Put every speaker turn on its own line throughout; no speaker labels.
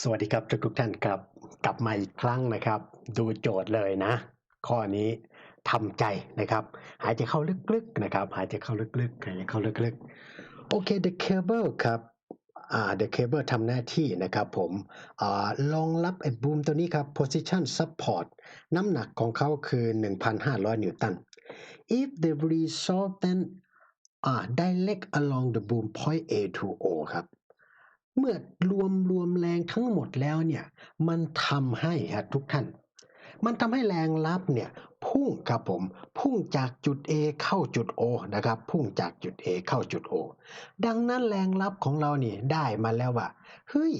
สวัสดีครับทุกๆท่านครับ กลับมาอีกครั้งนะครับ ดูโจทย์เลยนะ ข้อนี้ทำใจนะครับ หายใจเข้าลึกๆนะครับ หายใจเข้าลึกๆหายใจเข้าลึกๆโอเค the cable ครับอ่า the cable ทำหน้าที่นะครับผมอ่ารองรับไอ้บูมตัวนี้ครับ position support น้ำหนักของเขาคือ 1,500 นิวตัน if the resultant อ่า direct along the boom point A to O ครับ เมื่อรวมรวมแรงทั้งหมดแล้วเนี่ยมันทำให้ครับทุกท่าน มันทำให้แรงรับเนี่ยพุ่งครับผมพุ่งจากจุด A เข้าจุด O นะครับ พุ่งจากจุด A เข้าจุด O ดังนั้นแรงรับของเรานี่ได้มาแล้วว่าเฮ้ย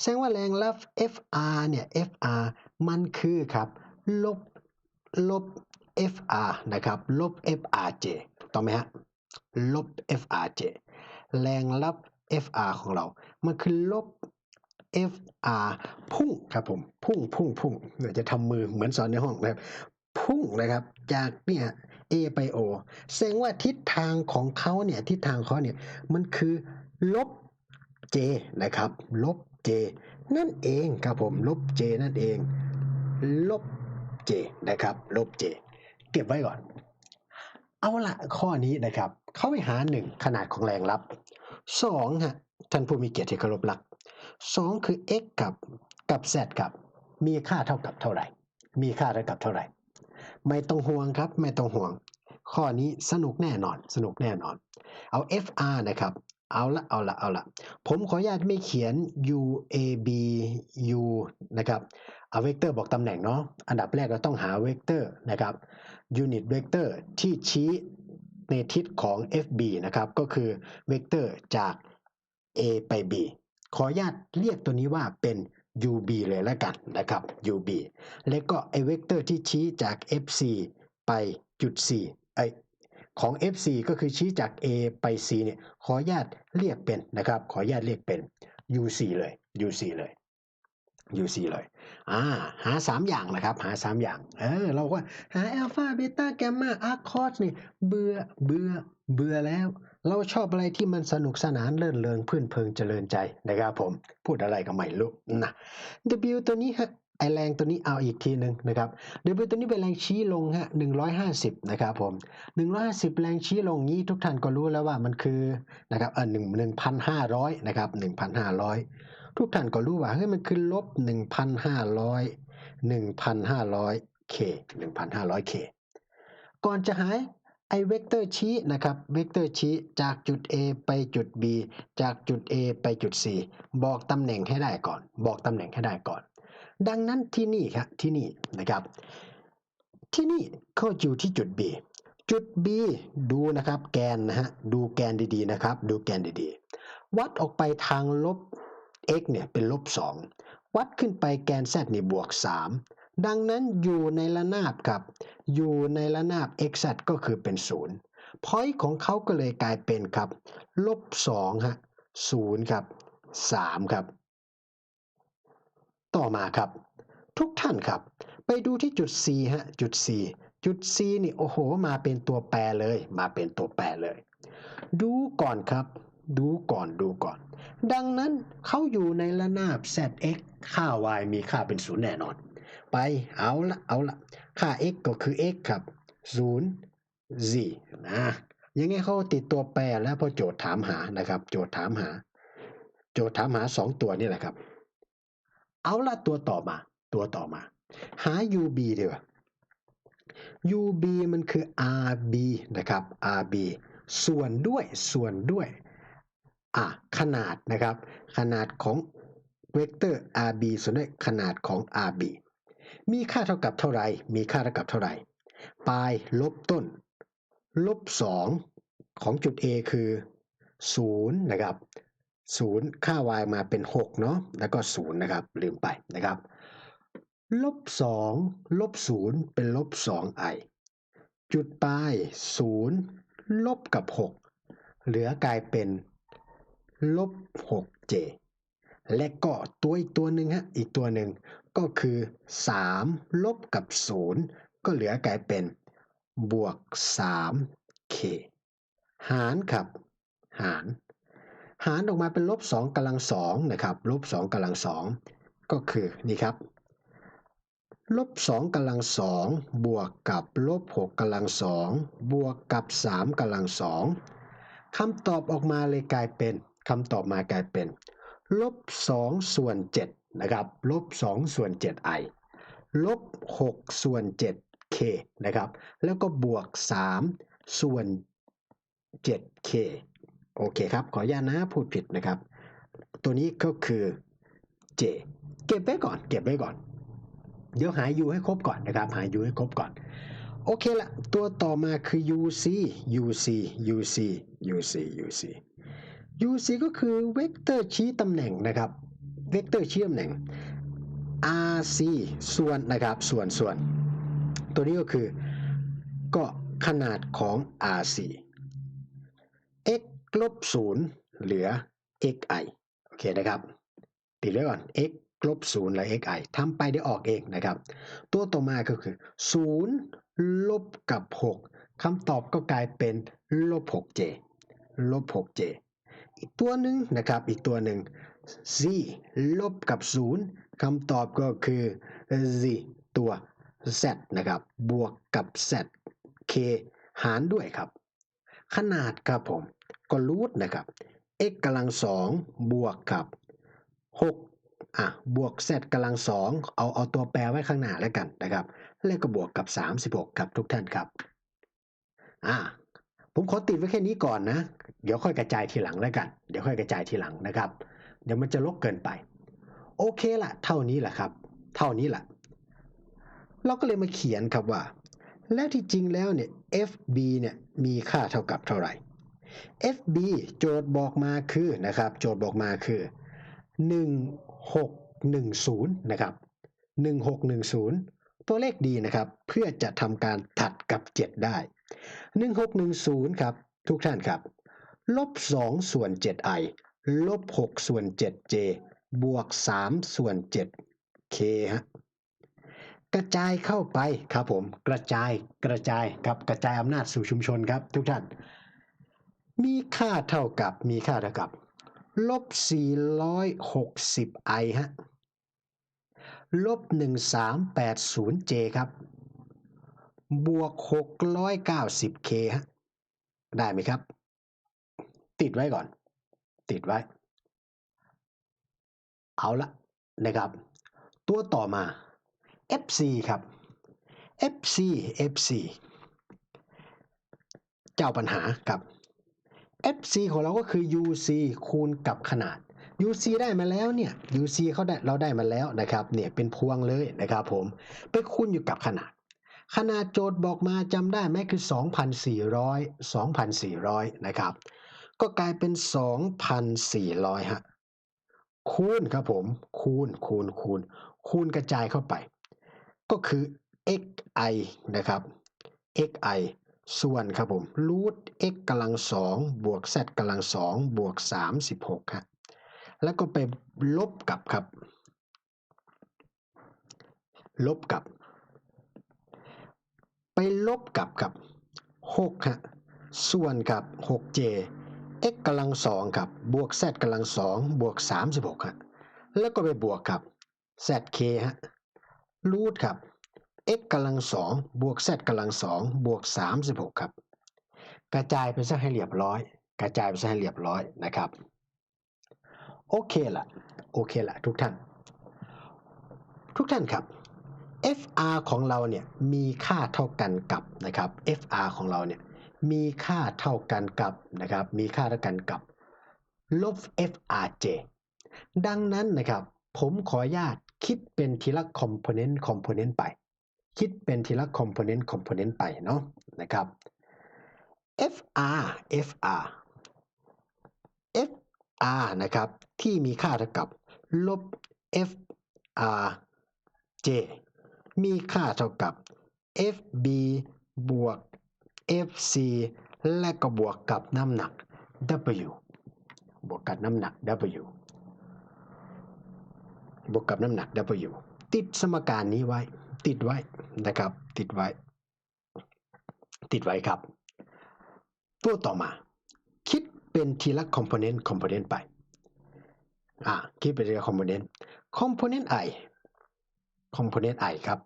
แสดงว่าแรงรับ FR เนี่ย FR มันคือครับ ลบลบ FR นะครับ ลบ FRJ ถูกต้องไหมฮะลบ FRJ แรงรับ FR ของเรา มันคือลบ FR พุ่งครับผม พุ่งพุ่งพุ่งเดี๋ยวจะทำมือเหมือนสอนในห้องนะครับ พุ่งนะครับ จากเนี่ย A ไป O แสดงว่าทิศทางของเขาเนี่ยทิศทางเขาเนี่ยมันคือลบ J นะครับ ลบ J นั่นเองครับผม ลบ J นั่นเอง ลบ J นะครับ ลบ J เก็บไว้ก่อน เอาละข้อนี้นะครับ เข้าไปหาหนึ่งขนาดของแรงรับ สองฮะท่านผู้มีเกียรติที่เคารพรักสองคือ x กับกับ z กับมีค่าเท่ากับเท่าไหร่ มีค่าเท่ากับเท่าไหร่ ไม่ต้องห่วงครับ ไม่ต้องห่วง ข้อนี้สนุกแน่นอน สนุกแน่นอน เอา fr นะครับ เอาละ เอาละ เอาละ ผมขออนุญาตไม่เขียน u a b u นะครับเอาเวกเตอร์บอกตำแหน่งเนาะ อันดับแรกเราต้องหาเวกเตอร์นะครับยูนิตเวกเตอร์ที่ชี้ ในทิศของ FB นะครับ ก็คือเวกเตอร์จาก A ไป B ขออนุญาตเรียกตัวนี้ว่าเป็น UB เลยแล้วกันนะครับ UB แล้วก็ไอเวกเตอร์ที่ชี้จาก FC ไปจุด C ไอของ FC ก็คือชี้จาก A ไป C เนี่ยขออนุญาตเรียกเป็นนะครับ ขออนุญาตเรียกเป็น UC เลย UC เลย UC เลยอ่าหา 3 อย่างนะครับ หา 3 อย่างเออเราก็หาอัลฟาเบต้าแกมมาอาร์คอสนี่เบื่อเบื่อเบื่อแล้ว เราชอบอะไรที่มันสนุกสนานเลื่นเริงพื้นเพลิงเจริญใจนะครับผม พูดอะไรก็ไม่รู้นะ W ตัวนี้ฮะไอแรงตัวนี้เอาอีกทีหนึ่งนะครับ W ตัวนี้เป็นแรงชี้ลงฮะ150 นะครับผม 150 แรงชี้ลงนี้ทุกท่านก็รู้แล้วว่ามันคือนะครับเออหนึ่งหนึ่งพันห้าร้อยนะครับหนึ่งพันห้าร้อย ทุกท่านก็รู้ว่าเฮ้ยมันคือลบหนึ่งพันห้าร้อยหนึ่งพันห้าร้อยเคหนึ่งพันห้าร้อยเคก่อนจะหายไอเวกเตอร์ชี้นะครับ เวกเตอร์ชี้จากจุด A ไปจุด B จากจุด A ไปจุด C บอกตำแหน่งให้ได้ก่อน บอกตำแหน่งให้ได้ก่อน ดังนั้นที่นี่ครับที่นี่นะครับ ที่นี่เขาอยู่ที่จุด B จุด B ดูนะครับแกนนะฮะ ดูแกนดีๆนะครับ ดูแกนดีๆ วัดออกไปทางลบ x เนี่ยเป็นลบ 2 วัดขึ้นไปแกน z เนี่ยบวก 3 ดังนั้นอยู่ในระนาบครับ อยู่ในระนาบ x z ก็คือเป็น0 point ของเขาก็เลยกลายเป็นครับลบ2ฮะ0ครับ 3 ครับ ต่อมาครับ ทุกท่านครับ ไปดูที่จุด C ฮะจุด C จุด C นี่โอ้โห มาเป็นตัวแปรเลย มาเป็นตัวแปรเลย ดูก่อนครับ ดูก่อนดูก่อน ดังนั้นเขาอยู่ในระนาบ zx ค่า y มีค่าเป็นศูนย์แน่นอน ไปเอาละเอาละค่า x ก็คือ x ครับ0 z นะยังไงเขาติดตัวแปรแล้วพอโจทย์ถามหานะครับ โจทย์ถามหา โจทย์ถามหา2ตัวนี่แหละครับ เอาละตัวต่อมา ตัวต่อมา หา ub ดีกว่า ub มันคือ rb นะครับ rb ส่วนด้วยส่วนด้วย อะขนาดนะครับ ขนาดของเวกเตอร์ rb ส่วนด้วยขนาดของ rb มีค่าเท่ากับเท่าไหร่ มีค่าเท่ากับเท่าไหร่ปลายลบต้น ลบ 2 ของจุด A คือ 0 นะครับ 0 ค่า y มาเป็น 6 เนาะแล้วก็ 0 นะครับ ลืมไปนะครับ ลบ 2 ลบ 0 เป็นลบ 2i จุดปลาย 0 ลบกับ 6 เหลือกลายเป็น ลบ 6j และก็ตัวอีกตัวหนึ่งฮะอีกตัวหนึ่งก็คือ 3 ลบกับ 0 ก็เหลือกลายเป็น บวก 3k หารครับ หาร หารออกมาเป็นลบสองกำลังสองนะครับลบสองกำลังสองก็คือนี่ครับลบสองกำลังสองบวกกับลบหกกำลังสองบวกกับสามกำลังสองคำตอบออกมาเลยกลายเป็น คำตอบมากลายเป็นลบสองส่วนเจ็ดนะครับลบสองส่วนเจ็ดไอลบหกส่วนเจ็ดเคนะครับ แล้วก็บวกสามส่วนเจ็ดเคโอเคครับ ขออนุญาตนะพูดผิดนะครับ ตัวนี้ก็คือ J เก็บไว้ก่อน เก็บไว้ก่อน เดี๋ยวหา U ให้ครบก่อนนะครับ หา U ให้ครบก่อน โอเคละ ตัวต่อมาคือ UC UC UC UC UC UC ก็คือเวกเตอร์ชี้ตำแหน่งนะครับ เวกเตอร์ชี้ตำแหน่ง RC ส่วนนะครับ ส่วนส่วน ตัวนี้ก็คือก็ขนาดของ RC x ลบศูนย์เหลือ xi โอเคนะครับ ติดไว้ก่อน x ลบศูนย์เหลือ xi ทำไปเดี๋ยวออกเองนะครับ ตัวต่อมาก็คือ0ลบกับ 6คำตอบก็กลายเป็นลบ 6j ลบ 6j อีกตัวหนึ่งนะครับ อีกตัวหนึ่ง z ลบกับ 0คำตอบก็คือ z ตัว z นะครับ บวกกับ z k หารด้วยครับ ขนาดครับผม ก็รูทนะครับ x กำลังสองบวกกับ 6 อะ บวก z กำลังสองเอาเอาตัวแปรไว้ข้างหน้าแล้วกันนะครับ แล้วก็บวกกับ 36 ครับทุกท่านครับ อ่า ผมขอติดไว้แค่นี้ก่อนนะ เดี๋ยวค่อยกระจายทีหลังแล้วกัน เดี๋ยวค่อยกระจายทีหลังนะครับ เดี๋ยวมันจะลกเกินไป โอเคละเท่านี้แหละครับ เท่านี้แหละ เราก็เลยมาเขียนครับว่า แล้วที่จริงแล้วเนี่ย FB เนี่ยมีค่าเท่ากับเท่าไหร่ FB โจทย์บอกมาคือนะครับ โจทย์บอกมาคือ 1610 นะครับ 1610 ตัวเลขดีนะครับ เพื่อจะทำการตัดกับ 7 ได้ 1610 ครับ ทุกท่านครับ ลบ 2 ส่วน 7i ลบ 6 ส่วน 7j บวก 3 ส่วน 7k ฮะกระจายเข้าไปครับผม กระจายกระจายครับกระจายอำนาจสู่ชุมชนครับ ทุกท่าน มีค่าเท่ากับมีค่าเท่ากับลบ 460 i ฮะลบ 1380 j ครับ บวก 690 k ฮะ ได้ไหมครับ ติดไว้ก่อน ติดไว้ เอาละนะครับ ตัวต่อมา FC ครับ FC FC เจ้าปัญหาครับ FC ของเราก็คือ UC คูณกับขนาด UC ได้มาแล้วเนี่ย UC เขาได้เราได้มาแล้วนะครับ เนี่ยเป็นพวงเลยนะครับผม ไปคูณอยู่กับขนาด ขนาดโจทย์บอกมาจำได้ไหมคือ 2,400 2,400 นะครับ ก็กลายเป็น 2,400 ฮะ คูณครับผม คูณ คูณ คูณ คูณกระจายเข้าไป ก็คือ xi นะครับ xi ส่วนครับผมรูท x กำลังสองบวก z กำลังสองบวก 36ครับแล้วก็ไปลบกับครับ ลบกับ ลบกับกับ6ฮะส่วนกับ 6j x กำลังสองครับบวก z กำลังสองบวก 36ฮะแล้วก็ไปบวกกับ zk ฮะรูทครับ x กำลังสองบวก z กำลังสองบวก 36 ครับ กระจายไปซะให้เรียบร้อย กระจายไปซะให้เรียบร้อยนะครับ โอเคละโอเคละทุกท่าน ทุกท่านครับ FR ของเราเนี่ยมีค่าเท่ากันกับนะครับ FR ของเราเนี่ยมีค่าเท่ากันกับนะครับ มีค่าเท่ากันกับ ลบ FRJ ดังนั้นนะครับผมขออนุญาตคิดเป็นทีละคอมโพเนนต์คอมโพเนนต์ไป คิดเป็นทีละคอมโพเนนต์คอมโพเนนต์ไปเนาะนะครับ FR FR FR นะครับที่มีค่าเท่ากับลบ FRJ มีค่าเท่ากับ FB บวก FC และก็บวกกับน้ำหนัก W บวกกับน้ำหนัก W บวกกับน้ำหนัก W ติดสมการนี้ไว้ ติดไว้นะครับ ติดไว้ ติดไว้ครับ ตัวต่อมา คิดเป็นทีละ component component ไป อ่าคิดเป็นทีละ component component i component i ครับ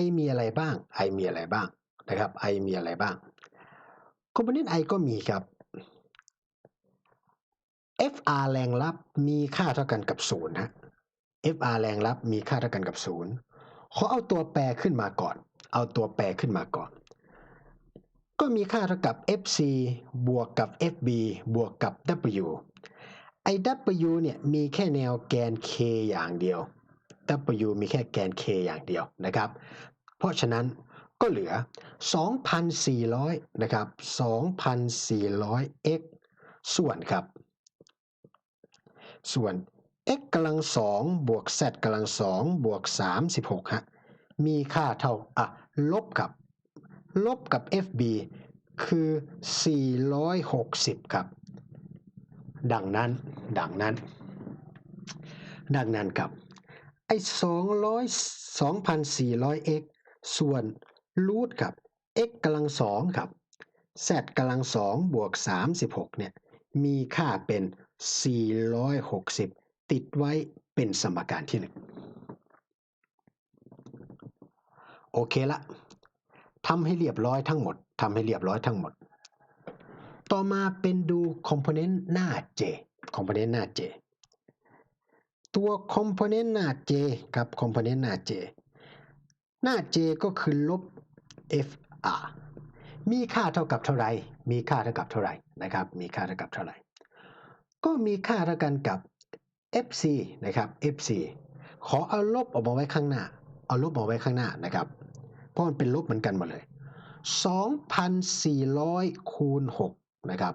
i มีอะไรบ้าง i มีอะไรบ้างนะครับ i มีอะไรบ้าง component i ก็มีครับ fr แรงลับมีค่าเท่ากันกับ0ฮะ fr แรงลับมีค่าเท่ากันกับ0ขอเอาตัวแปรขึ้นมาก่อน เอาตัวแปรขึ้นมาก่อน ก็มีค่าเท่ากับ fc บวกกับ fb บวกกับ w ไอ้ w เนี่ยมีแค่แนวแกน k อย่างเดียว w มีแค่แกน k อย่างเดียวนะครับ เพราะฉะนั้นก็เหลือ 2,400 นะครับ 2,400 x ส่วนครับ ส่วน x กำลัง2บวก z กำลัง2บวก 36ฮะ มีค่าเท่า อะ ลบกับ ลบกับ fb คือ 460 ครับ ดังนั้น ดังนั้น ดังนั้นครับ ไอ้200 2,400 x ส่วนรูทกับ x กำลัง2ครับ z กำลัง2บวก36เนี่ยมีค่าเป็น460ติดไว้เป็นสมการที่1โอเคละทำให้เรียบร้อยทั้งหมดทำให้เรียบร้อยทั้งหมด ต่อมาเป็นดู component หน้า j component หน้า j ตัว component หน้า j กับ component หน้า j หน้า j ก็คือลบ fr มีค่าเท่ากับเท่าไหร่ มีค่าเท่ากับเท่าไหร่นะครับ มีค่าเท่ากับเท่าไหร่ ก็มีค่าเท่ากันกับ fc นะครับ fc ขอเอาลบออกมาไว้ข้างหน้า เอาลบออกไว้ข้างหน้านะครับ เพราะมันเป็นลบเหมือนกันหมดเลย 2,400คูณ6นะครับ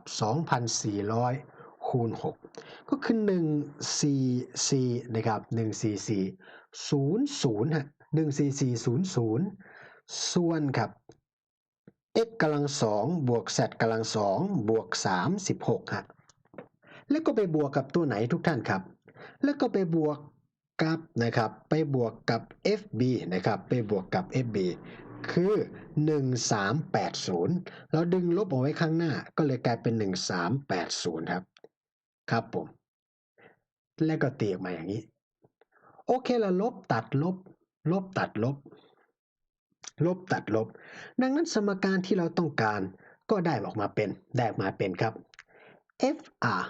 2,400คูณ6 ก็คือ 144 นะครับ 144 00ฮะ14400 ส่วนครับ x กำลัง2บวก z กำลัง2บวก 36ฮะแล้วก็ไปบวกกับตัวไหนทุกท่านครับ แล้วก็ไปบวกกับนะครับ ไปบวกกับ fb นะครับ ไปบวกกับ fb คือ 1380 เราดึงลบเอาไว้ข้างหน้าก็เลยกลายเป็น 1380 ครับ ครับผม แล้วก็ตีออกมาอย่างนี้ โอเคละลบตัดลบ ลบตัดลบ ลบตัดลบ ดังนั้นสมการที่เราต้องการก็ได้ออกมาเป็น ได้ออกมาเป็นครับ fr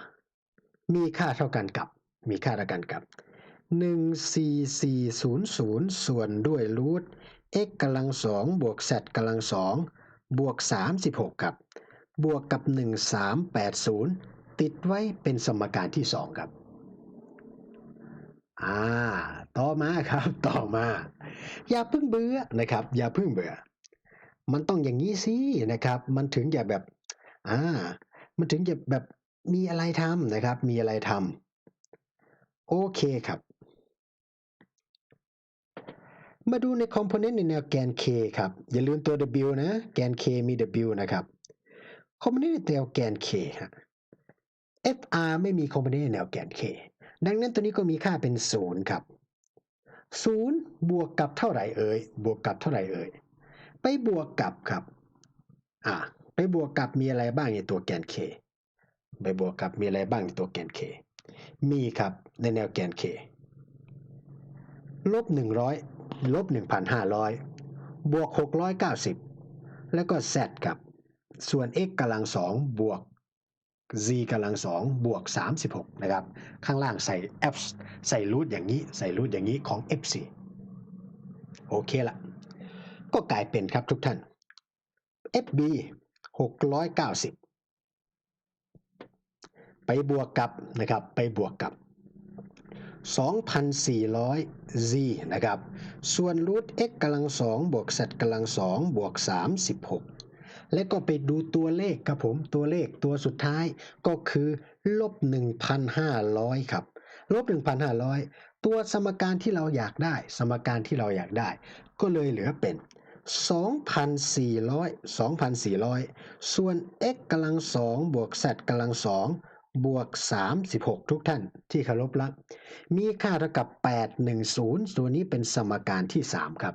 มีค่าเท่ากันกับ มีค่าเท่ากันกับ 14400 ส่วนด้วยรูท x กำลัง2บวก z กำลัง2บวก 36 ครับ บวกกับ 1380 ติดไว้เป็นสมการที่2ครับ อ่า ต่อมาครับ ต่อมา อย่าเพิ่งเบื่อนะครับ อย่าเพิ่งเบื่อ มันต้องอย่างนี้สินะครับ มันถึงจะแบบ อ่า มันถึงจะแบบมีอะไรทำนะครับ มีอะไรทำโอเคครับ มาดูในคอมโพเนนต์ในแนวแกน k ครับ อย่าลืมตัว w นะ แกน k มี w นะครับคอมโพเนนต์ในแนวแกน k ฮะ fr ไม่มีคอมโพเนนต์ในแนวแกน k ดังนั้นตัวนี้ก็มีค่าเป็น 0 ครับ 0 บวกกับเท่าไหร่เอ่ย บวกกับเท่าไหร่เอ่ย ไปบวกกับครับ อ่า ไปบวกกับมีอะไรบ้างในตัวแกน k ไปบวกกับมีอะไรบ้างในตัวแกน k มีครับในแนวแกน k ลบ 100 ลบ 1,500 บวก 690 แล้วก็ z ครับ ส่วน x กำลัง 2 บวก z กำลัง2บวก 36 นะครับ ข้างล่างใส่ f ใส่รูทอย่างนี้ ใส่รูทอย่างนี้ของ f4 โอเคละ ก็กลายเป็นครับทุกท่าน fb 690 ไปบวกกับนะครับ ไปบวกกับ 2,400 z นะครับ ส่วนรูท x กำลัง2บวก z กำลัง2บวก 36 และก็ไปดูตัวเลขครับผมตัวเลขตัวสุดท้ายก็คือลบ 1,500 ครับลบ 1,500 ตัวสมการที่เราอยากได้ สมการที่เราอยากได้ ก็เลยเหลือเป็น 2,400 2,400 ส่วน x กำลัง2บวก z กำลัง2บวก 36 ทุกท่านที่เคารพรัก มีค่าเท่ากับ 810 ตัวนี้เป็นสมการที่ 3 ครับ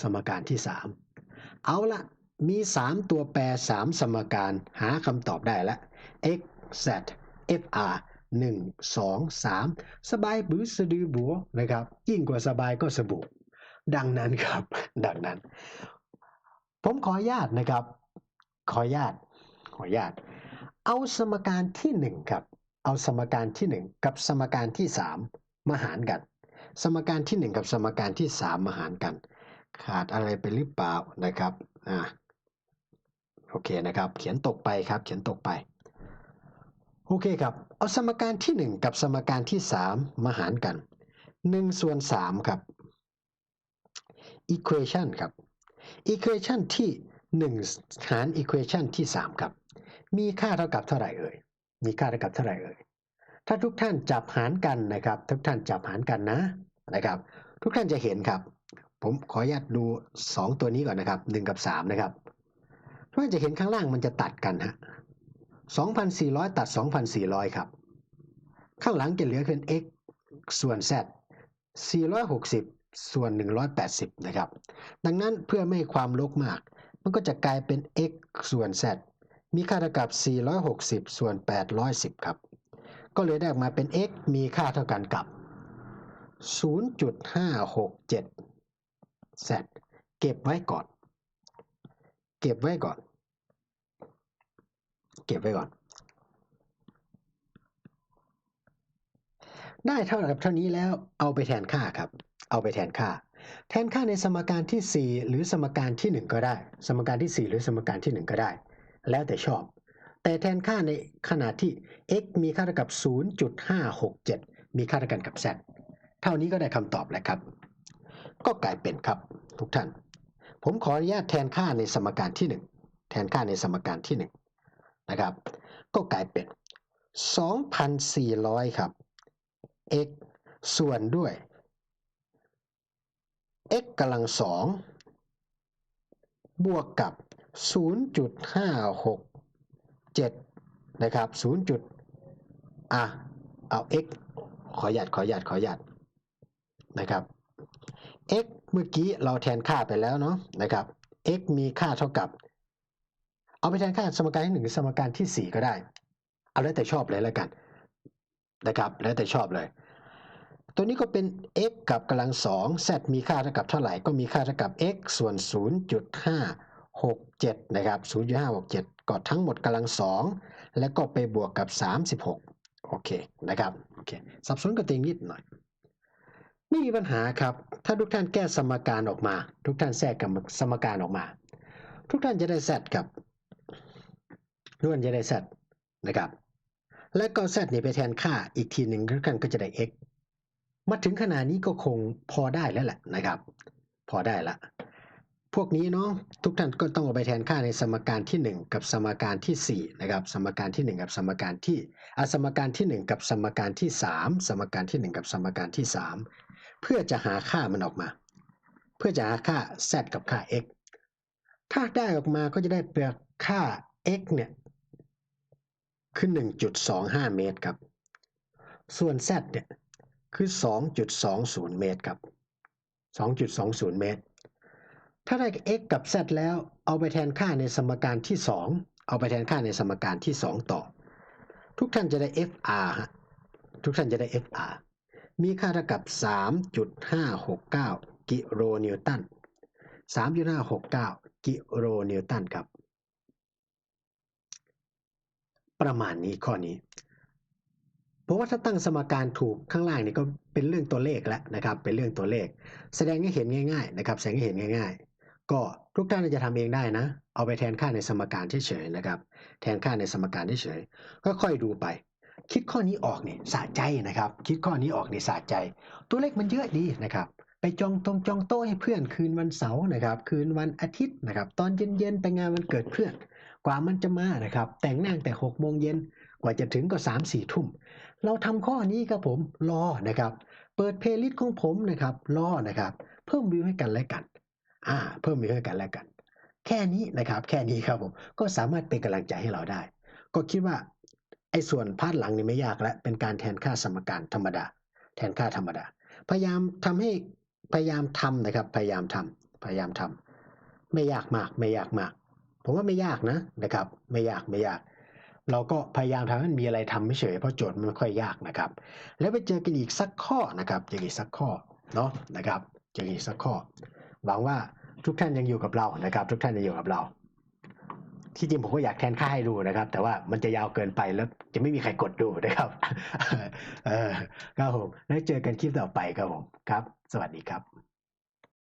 สมการที่ 3 เอาละมี 3 ตัวแปร 3 สมการหาคำตอบได้แล้ว x z fr 1 2 3 สบายบือสะดือบัวนะครับ ยิ่งกว่าสบายก็สบู่ดังนั้นครับ ดังนั้น ผมขอญาตนะครับ ขอญาตขอญาตเอาสมการที่หนึ่งครับ เอาสมการที่หนึ่งกับสมการที่สามมาหารกัน สมการที่หนึ่งกับสมการที่สามมาหารกัน ขาดอะไรไปหรือเปล่านะครับอ่าโอเคนะครับ เขียนตกไปครับ เขียนตกไป โอเคครับ เอาสมการที่หนึ่งกับสมการที่สามาหารกันหนึ่งส่วนสามครับ equation ครับ equation ที่หนึ่งหาร equation ที่สามครับ มีค่าเท่ากับเท่าไหร่เอ่ย มีค่าเท่ากับเท่าไหร่เอ่ย ถ้าทุกท่านจับหารกันนะครับ ทุกท่านจับหารกันนะนะครับ ทุกท่านจะเห็นครับ ผมขออนุญาตดู 2 ตัวนี้ก่อนนะครับ 1 กับ 3 นะครับทุกท่านจะเห็นข้างล่างมันจะตัดกันฮะ2,400 ตัด 2,400 ครับ ข้างหลังจะเหลือเป็น x ส่วน z 460 ส่วน 180 นะครับ ดังนั้นเพื่อไม่ให้ความลกมาก มันก็จะกลายเป็น x ส่วน z มีค่าเท่ากับ 460 ส่วน 810 ครับ ก็เลยได้ออกมาเป็น x มีค่าเท่ากันกับ 0.567 z เก็บไว้ก่อน เก็บไว้ก่อน เก็บไว้ก่อน ได้เท่ากับเท่านี้แล้วเอาไปแทนค่าครับ เอาไปแทนค่า แทนค่าในสมการที่ 4 หรือสมการที่ 1 ก็ได้ สมการที่ 4 หรือสมการที่ 1 ก็ได้ แล้วแต่ชอบ แต่แทนค่าในขนาดที่ x มีค่าเท่ากับ 0.567 มีค่าเท่ากันกับ z เท่านี้ก็ได้คำตอบแล้วครับ ก็กลายเป็นครับทุกท่าน ผมขออนุญาตแทนค่าในสมการที่ 1 แทนค่าในสมการที่1นะครับ ก็กลายเป็น 2,400 ครับ x ส่วนด้วย x กำลังสองบวกกับ 0.567 นะครับ 0. จุดอะเอา x ขอหยัดขอหยัดขอหยัดนะครับ x เมื่อกี้เราแทนค่าไปแล้วเนาะนะครับ x มีค่าเท่ากับ เอาไปแทนค่าสมการที่หนึ่งหรือสมการที่สี่ก็ได้ เอาแล้วแต่ชอบเลยแล้วกันนะครับ แล้วแต่ชอบเลย ตัวนี้ก็เป็น x กับกำลังสอง z มีค่าเท่ากับเท่าไหร่ ก็มีค่าเท่ากับ x ส่วน 0.567 นะครับ 0.567 ก็ทั้งหมดกำลังสอง แล้วก็ไปบวกกับ 36 โอเคนะครับ โอเค สับสนกับตัวเองนิดหน่อย ไม่มีปัญหาครับ ถ้าทุกท่านแก้สมการออกมา ทุกท่านแทรกกับสมการออกมา ทุกท่านจะได้ z ครับทุกท่านจะได้ z นะครับ และก็ z นี่ไปแทนค่าอีกทีหนึ่งทุกท่านก็จะได้ x มาถึงขนาดนี้ก็คงพอได้แล้วแหละนะครับ พอได้ละพวกนี้เนาะทุกท่านก็ต้องเอาไปแทนค่าในสมการที่ 1 กับสมการที่ 4 นะครับ สมการที่ 1 กับสมการที่อสมการที่ 1 กับสมการที่ 3 สมการที่ 1 กับสมการที่ 3 เพื่อจะหาค่ามันออกมา เพื่อจะหาค่า z กับค่า x ถ้าได้ออกมาก็จะได้เปลือกค่า x เนี่ยคือ 1.25 เมตรครับ ส่วน z เนี่ยคือ 2.20 เมตรครับ 2.20 เมตร ถ้าได้ x กับ z แล้วเอาไปแทนค่าในสมการที่ 2 เอาไปแทนค่าในสมการที่ 2 ต่อ ทุกท่านจะได้ fr ฮะทุกท่านจะได้ fr มีค่าเท่ากับ 3.569 กิโลนิวตัน 3.569 กิโลนิวตันครับ ประมาณนี้ข้อนี้ เพราะว่าถ้าตั้งสมการถูกข้างล่างนี่ก็เป็นเรื่องตัวเลขแล้วนะครับ เป็นเรื่องตัวเลข แสดงให้เห็นง่ายๆนะครับ แสดงให้เห็นง่าย ๆ ก็ทุกท่านจะทำเองได้นะ เอาไปแทนค่าในสมการเฉยๆนะครับ แทนค่าในสมการเฉยๆก็ค่อยดูไป คิดข้อนี้ออกเนี่ยสะใจนะครับ คิดข้อนี้ออกเนี่ยสะใจ ตัวเลขมันเยอะดีนะครับ ไปจองตรงจองโต๊ะให้เพื่อนคืนวันเสาร์นะครับ คืนวันอาทิตย์นะครับ ตอนเย็นๆไปงานวันเกิดเพื่อน กว่ามันจะมานะครับ แต่งหน้าแต่หกโมงเย็นกว่าจะถึงก็สามสี่ทุ่ม เราทำข้อนี้ครับผมรอนะครับ เปิดเพลย์ลิสต์ของผมนะครับรอนะครับ เพิ่มวิวให้กันและกัน อ่า เพิ่มวิวให้กันและกัน แค่นี้นะครับ แค่นี้ครับผมก็สามารถเป็นกำลังใจให้เราได้ ก็คิดว่า ไอ้ส่วนพาดหลังนี่ไม่ยากแล้วเป็นการแทนค่าสมการธรรมดา แทนค่าธรรมดา พยายามทำให้พยายามทำนะครับ พยายามทำพยายามทำไม่ยากมาก ไม่ยากมาก ผมว่าไม่ยากนะนะครับ ไม่ยากไม่ยาก เราก็พยายามทำให้มันมีอะไรทำไม่เฉยเพราะโจทย์มันไม่ค่อยยากนะครับ แล้วไปเจอกันอีกสักข้อนะครับเจอกันอีกสักข้อเนาะนะครับเจอกันอีกสักข้อหวังว่าทุกท่านยังอยู่กับเรานะครับ ทุกท่านยังอยู่กับเรา ที่จริงผมก็อยากแทนค่าให้ดูนะครับ แต่ว่ามันจะยาวเกินไปแล้วจะไม่มีใครกดดูนะครับ เออครับผมแล้วเจอกันคลิปต่อไปครับผมครับ สวัสดีครับ